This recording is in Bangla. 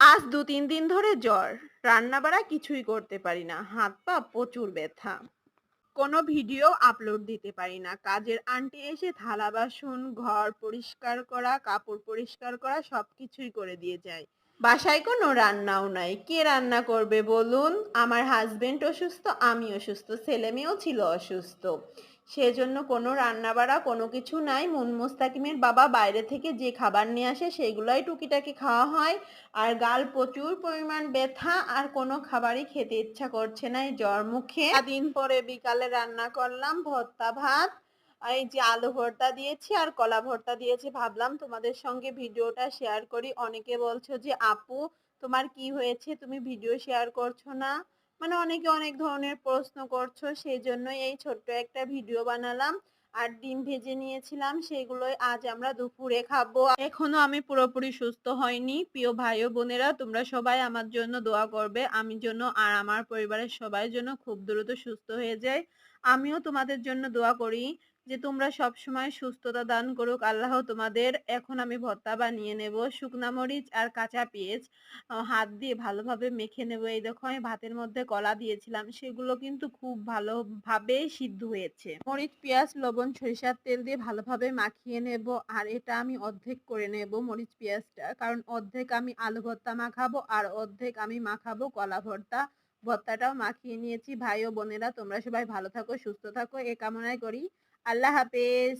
আজ দু তিন দিন ধরে জ্বর। রান্না বাড়া কিছুই করতে পারি না। হাত পা প্রচুর ব্যথা। কোনো ভিডিও আপলোড দিতে পারি না। কাজের আন্টি এসে থালা বাসন, ঘর পরিষ্কার করা, কাপড় পরিষ্কার করা সব কিছুই করে দিয়ে যায়। বাসায় কোনো রান্নাও নাই। কে রান্না করবে বলুন? আমার হাজবেন্ড অসুস্থ আমি অসুস্থ ছেলে মেয়েও ছিল অসুস্থ। সেজন্য কোনো রান্নাবাড়া, কোনো কিছু নাই। মুন মুস্তাকিমের বাবা বাইরে থেকে যে খাবার নিয়ে আসে সেগুলোই টুকিটাকি খাওয়া হয়। আর গাল প্রচুর পরিমাণ ব্যথা, আর কোনো খাবারই খেতে ইচ্ছা করছে না এই জ্বর মুখে। দিন পরে বিকালে রান্না করলাম ভর্তা ভাত, এই যে আলু ভর্তা দিয়েছি আর কলা ভর্তা দিয়েছি। ভাবলাম তোমাদের সঙ্গে ভিডিওটা শেয়ার করি। অনেকে বলছো যে, আপু, তোমার কি হয়েছে? তুমি ভিডিও শেয়ার করছ না? মানে অনেকে অনেক ধরনের প্রশ্ন করছ সেই জন্য এই ছোট্ট একটা ভিডিও বানালাম। আর ডিম ভেজে নিয়েছিলাম, সেগুলোই আজ আমরা দুপুরে খাব। এখনও আমি পুরোপুরি সুস্থ হয়নি প্রিয় ভাই ও বোনেরা, তোমরা সবাই আমার জন্য দোয়া করবে। আমি জন্য আর আমার পরিবারের সবাই জন্য খুব দ্রুত সুস্থ হয়ে যায়। আমিও তোমাদের জন্য দোয়া করি। যে, তোমরা সব সময় সুস্থতা দান করুক, আল্লাহ তোমাদের এখন আমি ভর্তা বানিয়ে নেব, শুকনা মরিচ আর কাঁচা পেঁয়াজ হাত দিয়ে ভালোভাবে মেখে নেব। এই দেখো, আমি ভাতের মধ্যে কলা দিয়েছিলাম, সেগুলো কিন্তু খুব ভালোভাবে সিদ্ধ হয়েছে। মরিচ, পেঁয়াজ, লবণ, সরিষার তেল দিয়ে ভালোভাবে মাখিয়ে নেব, আর এটা আমি অর্ধেক করে নেব মরিচ, পেঁয়াজটা, কারণ অর্ধেক আমি আলু ভর্তা মাখাবো, আর অর্ধেক আমি মাখাবো কলা ভর্তা। ভর্তাটাও মাখিয়ে নিয়েছি। ভাই ও বোনেরা, তোমরা সবাই ভালো থাকো, সুস্থ থাকো, এ কামনাই করি। আল্লাহ হাফেজ।